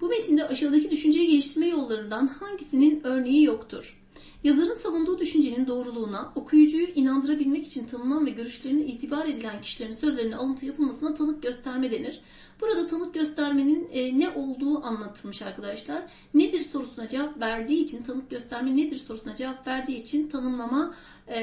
Bu metinde aşağıdaki düşünceyi geliştirme yollarından hangisinin örneği yoktur? Yazarın savunduğu düşüncenin doğruluğuna, okuyucuyu inandırabilmek için tanınan ve görüşlerine itibar edilen kişilerin sözlerine alıntı yapılmasına tanık gösterme denir. Burada tanık göstermenin e, ne olduğu anlatılmış arkadaşlar. Nedir sorusuna cevap verdiği için, tanık gösterme nedir sorusuna cevap verdiği için tanımlama e,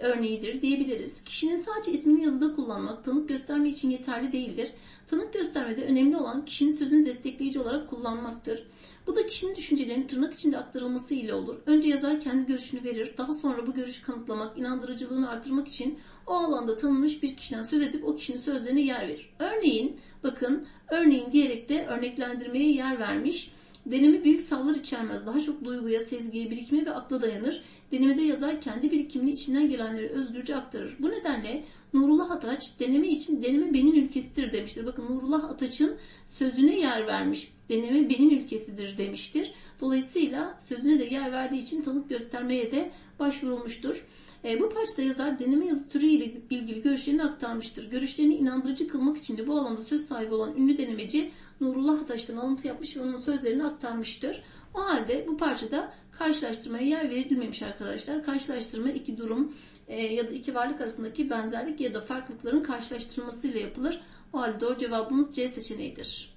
örneğidir diyebiliriz. Kişinin sadece ismini yazıda kullanmak tanık gösterme için yeterli değildir. Tanık göstermede önemli olan kişinin sözünü destekleyici olarak kullanmaktır. Bu da kişinin düşüncelerinin tırnak içinde aktarılması ile olur. Önce yazar kendi görüşünü verir. Daha sonra bu görüşü kanıtlamak, inandırıcılığını artırmak için o alanda tanınmış bir kişiden söz edip o kişinin sözlerine yer verir. Örneğin, bakın, örneğin diyerek de örneklendirmeye yer vermiş. Deneme büyük savlar içermez. Daha çok duyguya, sezgiye, birikime ve akla dayanır. Denemede yazar kendi birikimini içinden gelenleri özgürce aktarır. Bu nedenle Nurullah Ataç deneme için deneme benim ülkesidir demiştir. Bakın Nurullah Ataç'ın sözüne yer vermiş. Deneme benim ülkesidir demiştir. Dolayısıyla sözüne de yer verdiği için tanık göstermeye de başvurulmuştur. E, bu parçada yazar deneme yazı türü ile ilgili görüşlerini aktarmıştır. Görüşlerini inandırıcı kılmak için de bu alanda söz sahibi olan ünlü denemeci Nurullah Ataş'tan alıntı yapmış ve onun sözlerini aktarmıştır. O halde bu parçada karşılaştırmaya yer verilmemiş arkadaşlar. Karşılaştırma iki durum e, ya da iki varlık arasındaki benzerlik ya da farklılıkların karşılaştırılmasıyla yapılır. O halde doğru cevabımız C seçeneğidir.